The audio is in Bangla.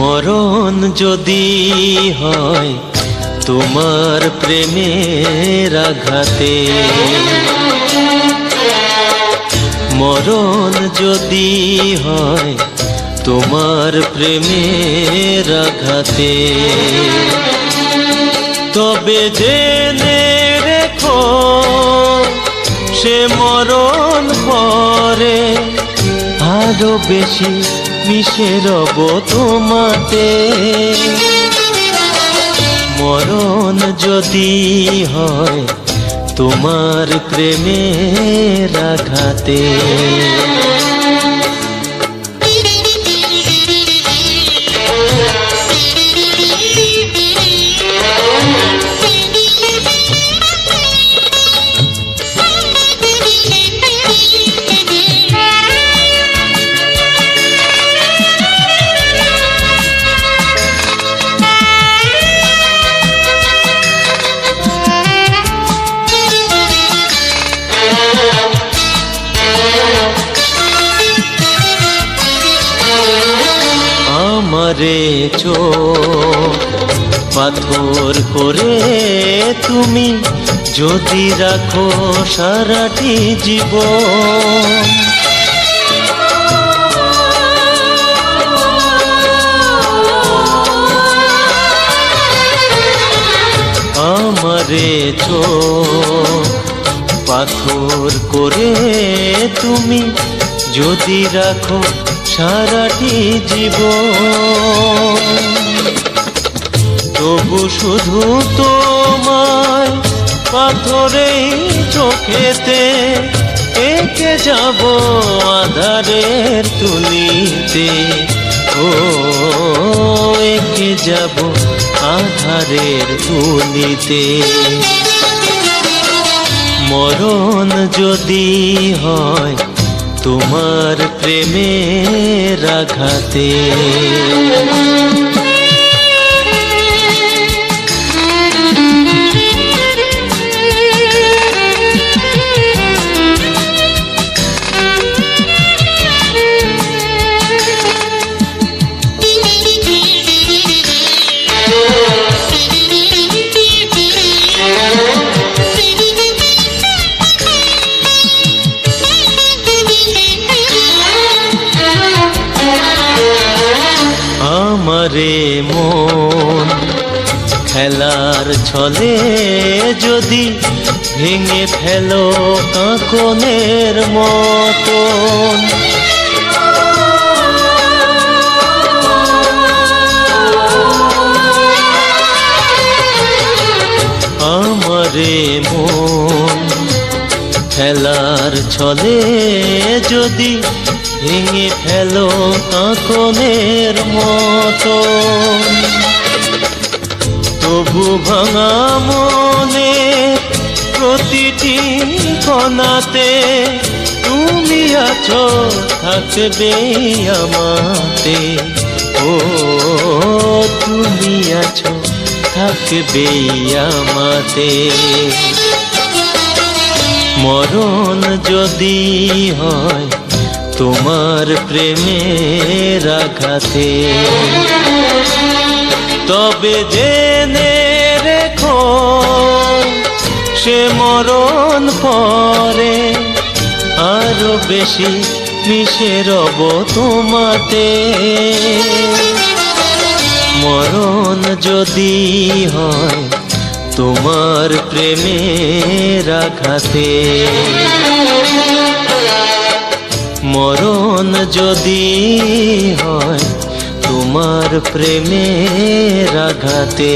মরণ যদি হয় তোমার প্রেমের আঘাতে। মরণ যদি হয় তোমার প্রেমের আঘাতে। তবে জেনে রেখো, সে মরণ পরে আরও বেশি মিশে রব তোমাতে। মরণ যদি হয় তোমার প্রেমের আঘাতে। আমারে পাথর করে তুমি যদি রাখো সারাটি জীবন। আমারে চোখ পাথর করে তুমি যদি রাখো সারাটি জীবন। তবু শুধু তোমায় পাথরেই চোখেতে এঁকে যাব আধারের তুলিতে। ও, এঁকে যাব আধারের তুলিতে। মরণ যদি হয় তোমার প্রেমের আঘাতে আমারে মন। খেলার ছলে যদি ভেঙে ফেলো কাঁকনের মতন। আমারে মন। খেলার ছলে যদি ভেঙে ফেলো কাঁকনের মতো তবু ভাঙা মনে প্রতিটি কণাতে তুমি আছো, থাকবে আমাতে। ও, তুমি আছো, থাকবে আমাতে। মরণ যদি হয় তোমার প্রেমের রাখাতে তবে জেনে রেখো, সে মরণ পরে আরও বেশি মিশে তোমাতে। মরণ যদি হয় তোমার প্রেমের আঘাতে মরণ যদি হয় তোমার প্রেমের আঘাতে।